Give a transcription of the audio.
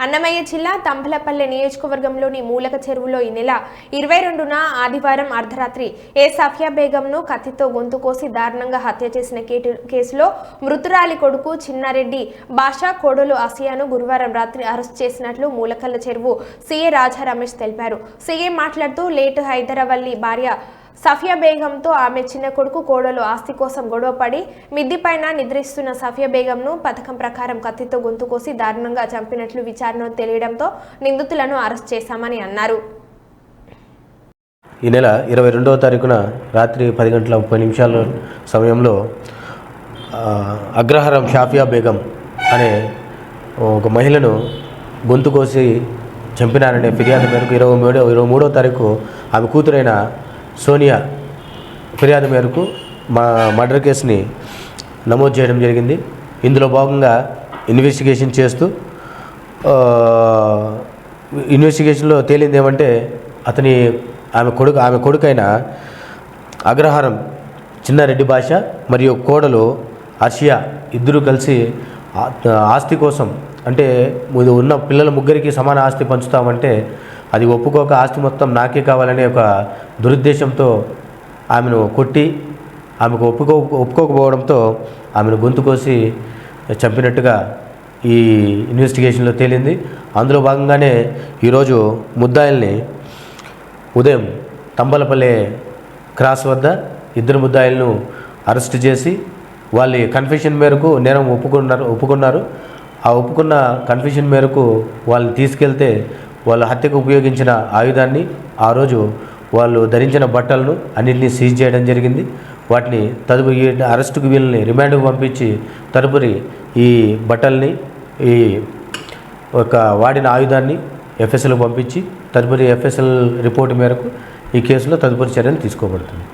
అన్నమయ్య జిల్లా తంబలపల్లె నియోజకవర్గంలోని మూలక చెరువులో ఈ నెల ఇరవై రెండున ఆదివారం అర్ధరాత్రి ఏ సఫియా బేగంను కత్తితో గొంతు కోసి దారుణంగా హత్య చేసిన కేటు- కేసులో మృతురాలి కొడుకు చిన్నారెడ్డి బాషా కోడలు అసియాను గురువారం రాత్రి అరెస్ట్ చేసినట్లు మూలకల్ల చెరువు సీఏ రాజా రమేష్ తెలిపారు. సీఏ మాట్లాడుతూ లేటు హైదరావల్లి భార్య సఫియా బేగంతో ఆమె చిన్న కొడుకు కోడలు ఆస్తి కోసం గొడవపడి మిద్దిపైన నిద్రిస్తున్న సఫియా బేగంను పథకం ప్రకారం కత్తితో గొంతు కోసి దారుణంగా చంపినట్లు విచారణ తెలియడంతో నిందితులను అరెస్ట్ చేశామని అన్నారు. ఈ నెల ఇరవై రెండవ తారీఖున రాత్రి పది గంటల ముప్పై నిమిషాల సమయంలో అగ్రహారం షాఫియా బేగం అనే ఒక మహిళను గొంతు కోసి చంపినారనే ఫిర్యాదు మేరకు ఇరవై మూడో ఇరవై మూడో తారీఖు ఆమె కూతురైన సోనియా ఫిర్యాదు మేరకు మా మర్డర్ కేసుని నమోదు చేయడం జరిగింది. ఇందులో భాగంగా ఇన్వెస్టిగేషన్ చేస్తూ ఇన్వెస్టిగేషన్లో తేలింది ఏమంటే అతని ఆమె కొడుకు ఆమె కొడుకైన అగ్రహారం చిన్నారెడ్డి భాష మరియు కోడలు అర్షియా ఇద్దరు కలిసి ఆస్తి కోసం అంటే ఉన్న పిల్లల ముగ్గురికి సమాన ఆస్తి పంచుతామంటే అది ఒప్పుకోక ఆస్తి మొత్తం నాకే కావాలనే ఒక దురుద్దేశంతో ఆమెను కొట్టి ఆమెకు ఒప్పుకో ఒప్పుకోకపోవడంతో ఆమెను గొంతు కోసి చంపినట్టుగా ఈ ఇన్వెస్టిగేషన్లో తేలింది. అందులో భాగంగానే ఈరోజు ముద్దాయిల్ని ఉదయం తంబలపల్లె క్రాస్ వద్ద ఇద్దరు ముద్దాయిలను అరెస్ట్ చేసి వాళ్ళ కన్ఫెషన్ మేరకు నేరం ఒప్పుకున్నారు ఒప్పుకున్నారు. ఆ ఒప్పుకున్న కన్ఫ్యూషన్ మేరకు వాళ్ళని తీసుకెళ్తే వాళ్ళ హత్యకు ఉపయోగించిన ఆయుధాన్ని ఆ రోజు వాళ్ళు ధరించిన బట్టలను అన్నింటినీ సీజ్ చేయడం జరిగింది. వాటిని తదుపరి అరెస్టుకు వీళ్ళని రిమాండ్కు పంపించి తదుపరి ఈ బట్టల్ని ఈ ఒక వాడిన ఆయుధాన్ని ఎఫ్ఎస్ఎల్కి పంపించి తదుపరి ఎఫ్ఎస్ఎల్ రిపోర్ట్ మేరకు ఈ కేసులో తదుపరి చర్యలు తీసుకోబడుతుంది.